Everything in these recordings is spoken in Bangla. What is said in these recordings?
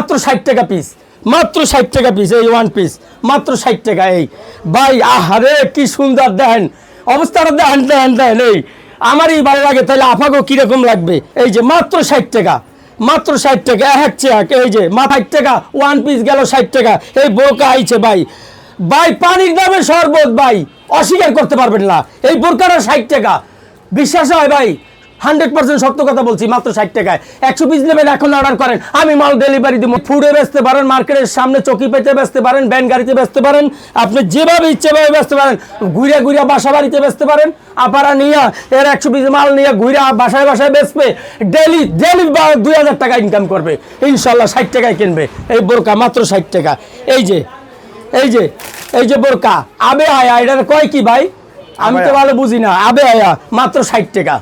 মাত্র ষাট টাকা পিস মাত্র ষাট টাকা পিস এই ওয়ান পিস মাত্র ষাট টাকা এই। ভাই, আহারে, কি সুন্দর, দেখেন, অবস্থাটা দেখেন দেখেন দেখেন, এই। আমারই ভালো লাগে তাহলে আফাগো কীরকম লাগবে? এই যে মাত্র ষাট টাকা, মাত্র ষাট টাকা, এক চেক এই যে মা ষাট টাকা ওয়ান পিস গেল ষাট টাকা, এই বোরকা আইছে ভাই। ভাই, পানির দামে শরবত, ভাই, অস্বীকার করতে পারবেন না। এই বোরকাটা ষাট টাকা। বিশ্বাস হয় ভাই হান্ড্রেড পার্সেন্ট সত্য কথা বলছি মাত্র ষাট টাকায়। একশো পিস নেবেন এখন অর্ডার করেন। আমি মাল ডেলিভারি দিব। ফুডে বেচতে পারেন মার্কেটের সামনে চকি পেতে বেচতে পারেন ব্যান গাড়িতে বেচতে পারেন আপনি যেভাবে ইচ্ছেভাবে বেচতে পারেন ঘুরে ঘুরে বাসা বাড়িতে বেচতে পারেন আপারা নিয়ে এর একশো পিস মাল নিয়ে ঘুরে বাসায় বাসায় বেচবে ডেলি ডেলি দুই হাজার টাকা ইনকাম করবে। ইনশাল্লাহ ষাট টাকায় কিনবে। এই বোরকা মাত্র ষাট টাকা। এই যে এই যে এই যে বোরকা আবে আয়া এটার কয় কি ভাই? আমি তো ভালো বুঝি না। আবে আয়া মাত্র ষাট টাকা।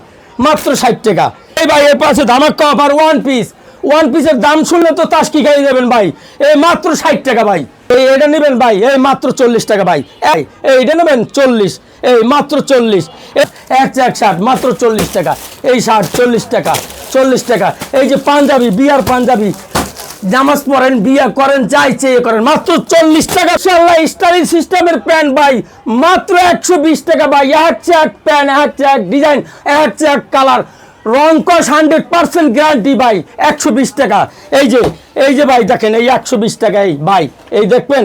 মাত্র ষাট টাকা। এই ভাই, এর পাশে ধামাক্কা অফার ওয়ান পিস ওয়ান পিসের দাম শুনলে তো তাস কি গাড়ি দেবেন ভাই। এই মাত্র ষাট টাকা ভাই। এই এটা নেবেন ভাই, এই মাত্র চল্লিশ টাকা ভাই। এই এইটা নেবেন চল্লিশ। এই মাত্র চল্লিশ। এক এক ষাট মাত্র চল্লিশ টাকা। এই ষাট চল্লিশ টাকা চল্লিশ টাকা। এই যে পাঞ্জাবি, বিয়ার পাঞ্জাবি। নামাজ পড়েন, বিয়া করেন যাই চেয়ে করেন। মাত্র চল্লিশ টাকা। সাল্লাহ স্টাইল সিস্টেমের প্যান্ট ভাই, মাত্র একশো বিশ টাকা ভাই। এক চেক প্যান্ট এক চেক ডিজাইন, এক চেক কালার। রং কস হান্ড্রেড পার্সেন্ট গ্যারান্টি ভাই, একশো বিশ টাকা। এই যে এই যে ভাই, দেখেন, এই একশো বিশ টাকা, এই ভাই, এই দেখবেন?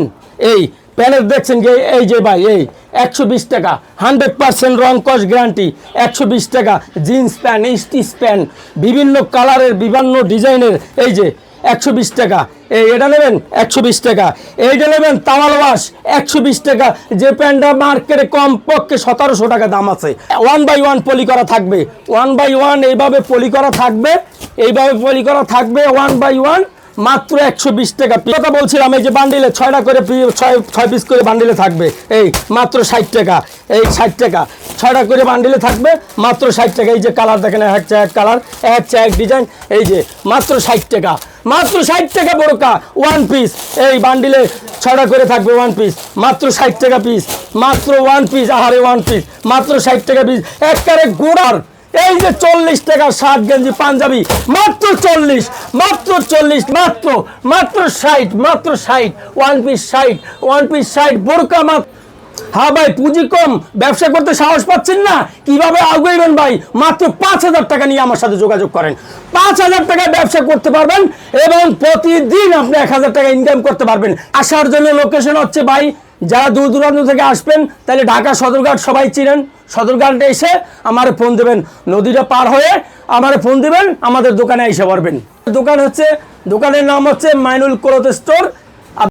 এই, প্যানের দেখছেন এই যে ভাই, এই। একশো বিশ টাকা, হান্ড্রেড পার্সেন্ট রং কস গ্যারান্টি, একশো বিশ টাকা, জিন্স প্যান্ট, স্টিচ প্যান্ট, বিভিন্ন কালারের, বিভিন্ন ডিজাইনের, এই যে একশো বিশ টাকা, এই এটা নেবেন? একশো বিশ টাকা, এইটা নেবেন তামাল ওয়াশ একশো বিশ টাকা, যে প্যান্টটা মার্কেটে কমপক্ষে সতেরোশো টাকা দাম আছে। ওয়ান বাই ওয়ান পলি করা থাকবে, ওয়ান বাই ওয়ান এইভাবে পলি করা থাকবে, এইভাবে পলি করা থাকবে, ওয়ান বাই ওয়ান মাত্র একশো বিশ টাকা। কথা বলছিলাম, এই যে বান্ডিলে ছয়টা করে ছয় ছয় পিস করে বান্ডিলে থাকবে। এই মাত্র ষাট টাকা, এই ষাট টাকা। ছয়টা করে বান্ডিলে থাকবে, মাত্র ষাট টাকা। এই যে কালার দেখেন, এক চা এক কালার এক চা এক ডিজাইন এই যে মাত্র ষাট টাকা, মাত্র ষাট টাকা বোরকা ওয়ান পিস এই বান্ডিলে ছয়টা করে থাকবে ওয়ান পিস মাত্র ষাট টাকা পিস মাত্র ওয়ান পিস আহারে ওয়ান পিস মাত্র ষাট টাকা পিস একবারে গোড়ার এই যে চল্লিশ টাকা শার্ট গেঞ্জি পাঞ্জাবি, মাত্র চল্লিশ মাত্র চল্লিশ, মাত্র মাত্র ষাট মাত্র ষাট ওয়ান পিস ষাট ওয়ান পিস ষাট, বোরকা মাত্র। হ্যাঁ ভাই, পুঁজি কম, ব্যবসা করতে সাহস পাচ্ছেন না? কীভাবে আগুইবেন ভাই? মাত্র পাঁচ হাজার টাকা নিয়ে আমার সাথে যোগাযোগ করেন। পাঁচ হাজার টাকায় ব্যবসা করতে পারবেন এবং প্রতিদিন আপনি এক হাজার টাকা ইনকাম করতে পারবেন। আসার জন্য লোকেশন হচ্ছে ভাই যারা দূর দূরান্ত থেকে আসবেন, তাহলে ঢাকা সদরঘাট সবাই চিনেন। সদরঘাটে এসে আমার ফোন দেবেন। নদীটা পার হয়ে আমার ফোন দেবেন, আমাদের দোকানে এসে পারবেন দোকান হচ্ছে, দোকানের নাম হচ্ছে মাইনুল ক্লথ স্টোর।